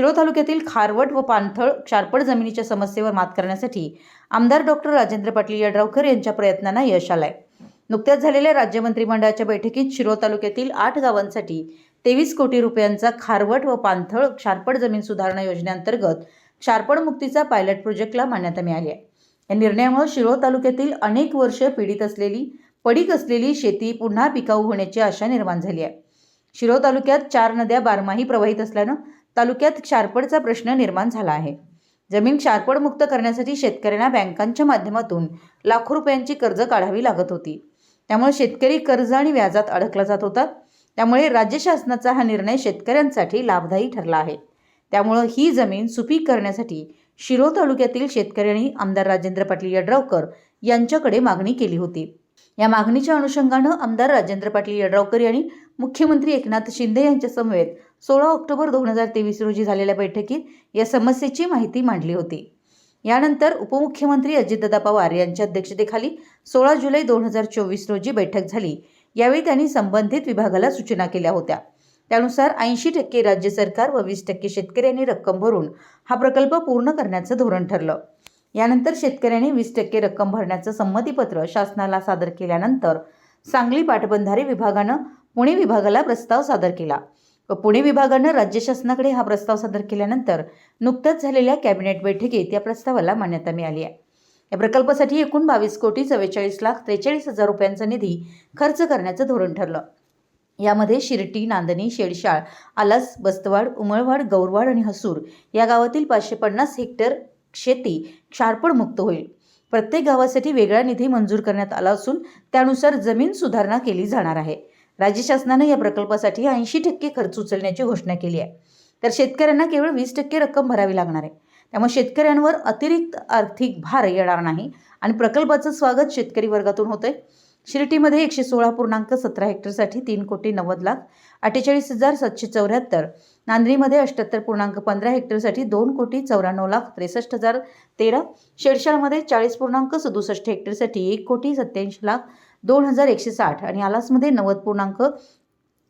शिरो तालुक्यातील खारवट व पाणथळ क्षारपड जमिनीच्या समस्येवर मात करण्यासाठी आमदार डॉक्टर राजेंद्र पाटील यड्रावकर यांच्या प्रयत्नांना यश आलंय. नुकत्याच झालेल्या राज्य मंत्रिमंडळाच्या बैठकीत शिरो तालुक्यातील आठ गावांसाठी तेवीस कोटी रुपयांचा खारवट व पाणथळ क्षारपड जमीन सुधारणा योजनेअंतर्गत क्षारपड मुक्तीचा पायलट प्रोजेक्टला मान्यता मिळाली आहे. या निर्णयामुळे शिरोळ तालुक्यातील अनेक वर्ष पीडित असलेली पडीक असलेली शेती पुन्हा पिकाऊ होण्याची आशा निर्माण झाली आहे. शिरोळ तालुक्यात चार नद्या बारमाही प्रवाहित असल्यानं तालुक्यात क्षारपडचा प्रश्न निर्माण झाला आहे. जमीन क्षारपडमुक्त करण्यासाठी शेतकऱ्यांना बँकांच्या माध्यमातून लाखो रुपयांची कर्ज काढावी लागत होती. त्यामुळे शेतकरी कर्ज आणि व्याजात अडकला जात होता. त्यामुळे राज्य शासनाचा हा निर्णय शेतकऱ्यांसाठी लाभदायी ठरला आहे. त्यामुळं ही जमीन सुपीक करण्यासाठी शिरोळ तालुक्यातील शेतकऱ्यांनी आमदार राजेंद्र पाटील यड्रावकर यांच्याकडे मागणी केली होती. या मागणीच्या अनुषंगानं आमदार राजेंद्र पाटील यड्रावकर यांनी मुख्यमंत्री एकनाथ शिंदे यांच्यासमवेत सोळा ऑक्टोबर दोन हजार तेवीस रोजी झालेल्या बैठकीत या समस्येची माहिती मांडली होती. यानंतर उपमुख्यमंत्री अजितदादा पवार यांच्या अध्यक्षतेखाली सोळा जुलै दोन हजार चोवीस रोजी बैठक झाली. यावेळी त्यांनी संबंधित विभागाला सूचना केल्या होत्या. त्यानुसार ऐंशी टक्के राज्य सरकार व वीस टक्के शेतकऱ्यांनी रक्कम भरून हा प्रकल्प पूर्ण करण्याचं धोरण ठरलं. यानंतर शेतकऱ्यांनी वीस टक्के रक्कम भरण्याचं संमतीपत्र शासनाला सादर केल्यानंतर सांगली पाटबंधारे विभागानं पुणे विभागाला प्रस्ताव सादर केला. व पुणे विभागानं राज्य शासनाकडे हा प्रस्ताव सादर केल्यानंतर नुकत्याच झालेल्या कॅबिनेट बैठकीत या प्रस्तावाला मान्यता मिळाली आहे. या प्रकल्पासाठी एकूण बावीस कोटी चव्वेचाळीस लाख त्रेचाळीस हजार रुपयांचा निधी खर्च करण्याचं धोरण ठरलं. यामध्ये शिर्टी नांदणी शेडशाळ आलास बस्तवाड उमळवाड गौरवाड आणि हसूर या गावातील पाचशे पन्नास हेक्टर शेती क्षारपणमुक्त होईल. प्रत्येक गावासाठी वेगळा निधी मंजूर करण्यात आला असून त्यानुसार जमीन सुधारणा केली जाणार आहे. राज्य शासनानं या प्रकल्पासाठी ऐंशी टक्के खर्च उचलण्याची घोषणा केली आहे. तर शेतकऱ्यांना केवळ वीस टक्के रक्कम भरावी लागणार आहे. त्यामुळे शेतकऱ्यांवर अतिरिक्त आर्थिक भार येणार नाही आणि प्रकल्पाचं स्वागत शेतकरी वर्गातून होतंय. शिर्टीमध्ये एकशे सोळा पूर्णांक सतरा हेक्टरसाठी तीन कोटी नव्वद लाख अठ्ठेचाळीस हजार सातशे चौऱ्याहत्तर नांद्रीमध्ये अठ्ठ्याहत्तर पूर्णांक पंधरा हेक्टरसाठी दोन कोटी चौऱ्याण्णव लाख त्रेसष्ट हजार तेरा शेडशाळमध्ये चाळीस पूर्णांक सदुसष्ट हेक्टरसाठी एक कोटी सत्याऐंशी लाख दोन हजार एकशे साठ आणि आलासमध्ये नव्वद पूर्णांक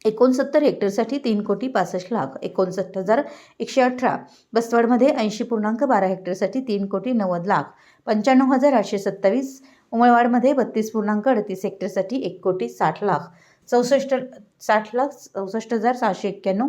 एकोणसत्तर हेक्टरसाठी तीन कोटी पासष्ट लाख एकोणसत्तर हजार एकशे अठरा. बस्तवाडमध्ये ऐंशी पूर्णांक बारा हेक्टरसाठी तीन कोटी नव्वद लाख पंच्याण्णव हजार आठशे सत्तावीस. उमळवाडमध्ये बत्तीस पूर्णांक अडतीस हेक्टरसाठी एक कोटी साठ लाख चौसष्ट साठ लाख चौसष्ट हजार सहाशे एक्क्याण्णव.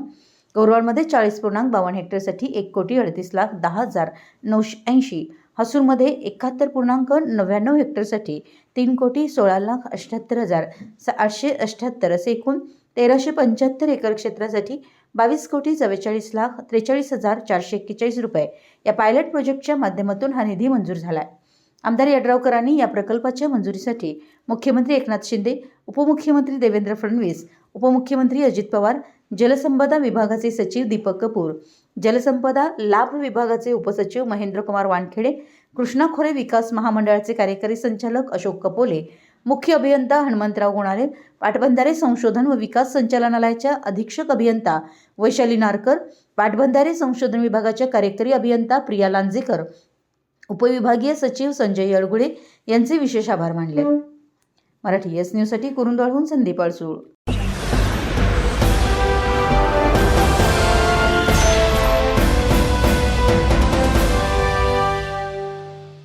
गौरवाडमध्ये चाळीस पूर्णांक बावन्न हेक्टरसाठी एक कोटी अडतीस लाख दहा हजार नऊशे ऐंशी. हसूरमध्ये एकाहत्तर पूर्णांक नव्याण्णव हेक्टरसाठी तीन कोटी सोळा लाख अठ्ठ्याहत्तर हजार स आठशे अठ्ठ्याहत्तर असे एकूण तेराशे पंच्याहत्तर एकर क्षेत्रासाठी बावीस कोटी चव्वेचाळीस लाख त्रेचाळीस हजार चारशे एक्केचाळीस रुपये या पायलट प्रोजेक्टच्या माध्यमातून हा निधी मंजूर झाला आहे आमदार यड्रावकरांनी या प्रकल्पाच्या मंजुरीसाठी मुख्यमंत्री एकनाथ शिंदे उपमुख्यमंत्री देवेंद्र फडणवीस उपमुख्यमंत्री अजित पवार जलसंपदा विभागाचे सचिव दीपक कपूर जलसंपदा लाभ विभागाचे उपसचिव महेंद्रकुमार वानखेडे कृष्णा खोरे विकास महामंडळाचे कार्यकारी संचालक अशोक कपोले मुख्य अभियंता हनुमंतराव गोणारे पाटबंधारे संशोधन व विकास संचालनालयाच्या अधीक्षक अभियंता वैशाली नारकर पाटबंधारे संशोधन विभागाच्या कार्यकारी अभियंता प्रिया लांजेकर उपविभागीय सचिव संजय येळगुडे यांचे विशेष आभार मानले. मराठी एस न्यूजसाठी कुरुंदवाडहून संदीप अळसूळ